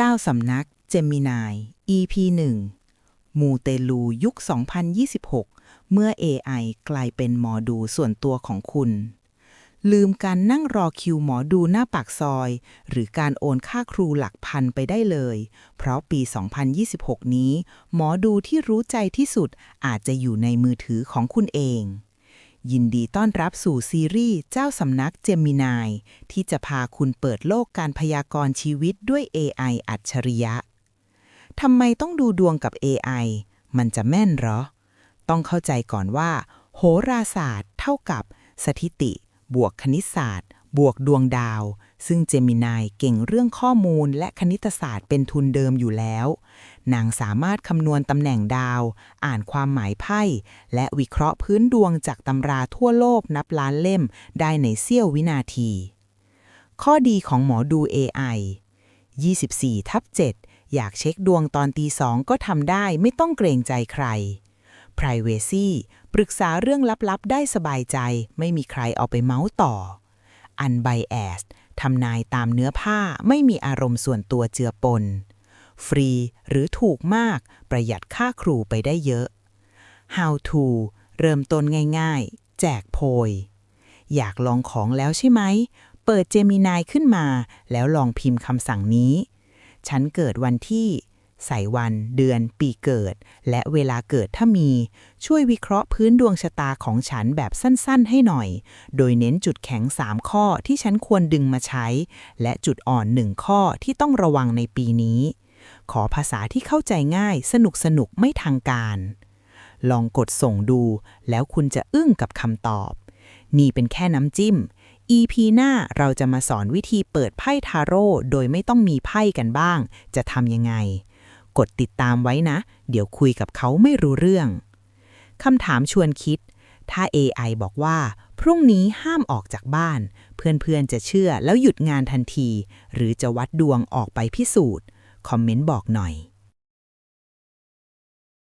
เจ้าสำนักเจมินาย EP 1 มูเตลูยุค 2026 เมื่อ AI กลายเป็นหมอดูส่วนตัวของคุณ ลืมการนั่งรอคิวหมอดูหน้าปากซอย หรือการโอนค่าครูหลักพันไปได้เลย เพราะปี 2026 นี้ หมอดูที่รู้ใจที่สุดอาจจะอยู่ในมือถือของคุณเอง ยินดีต้อนรับสู่ซีรีส์เจ้าสำนักเจมินายที่จะพาคุณเปิดโลกการพยากรณ์ชีวิตด้วย AI อัจฉริยะ ทำไมต้องดูดวงกับ AI มันจะแม่นเหรอ ต้องเข้าใจก่อนว่า โหราศาสตร์ เท่ากับ สถิติ บวกคณิตศาสตร์ บวกดวงดาว ซึ่งเจมินายเก่งเรื่องข้อมูลและคณิตศาสตร์เป็นทุนเดิมอยู่แล้ว นางสามารถคำนวณตำแหน่งดาว อ่านความหมายไพ่ และวิเคราะห์พื้นดวงจากตำราทั่วโลกนับล้านเล่มได้ในเสี้ยววินาที ข้อดีของหมอดู AI 24ทับ7อยากเช็คดวงตอนตีสองก็ทำได้ไม่ต้องเกรงใจใคร Privacy ปรึกษาเรื่องลับ ๆ ได้สบายใจ ไม่มีใครเอาไปเมาส์ต่อ Unbiased ทำนายตามเนื้อผ้าไม่มีอารมณ์ส่วนตัวเจือปน ฟรีหรือถูกมากประหยัดค่าครูไปได้เยอะ How to เริ่มต้นง่ายๆ แจกโพย อยากลองของแล้วใช่ไหม เปิดเจมินายขึ้นมา แล้วลองพิมพ์คำสั่งนี้ ฉันเกิดวันที่ ใส่วัน เดือน ปีเกิด และเวลาเกิดถ้ามี ช่วยวิเคราะห์พื้นดวงชะตาของฉันแบบสั้นๆ ให้หน่อย โดยเน้นจุดแข็ง 3 ข้อที่ฉันควรดึงมาใช้ และจุดอ่อน 1 ข้อที่ต้องระวังในปีนี้ ขอภาษาที่เข้าใจง่าย สนุกสนุกไม่ทางการ ลองกดส่งดู แล้วคุณจะอึ้งกับคำตอบ นี่เป็นแค่น้ำจิ้ม EP หน้าเราจะมาสอนวิธีเปิดไพ่ทาโร่โดยไม่ต้องมีไพ่กันบ้าง จะทำยังไง กดติดตามไว้นะ เดี๋ยวคุยกับเขาไม่รู้เรื่องคำถามชวนคิด ถ้า AI บอกว่า พรุ่งนี้ห้ามออกจากบ้าน เพื่อนๆจะเชื่อแล้วหยุดงานทันที หรือจะวัดดวงออกไปพิสูจน์ คอมเมนต์บอกหน่อย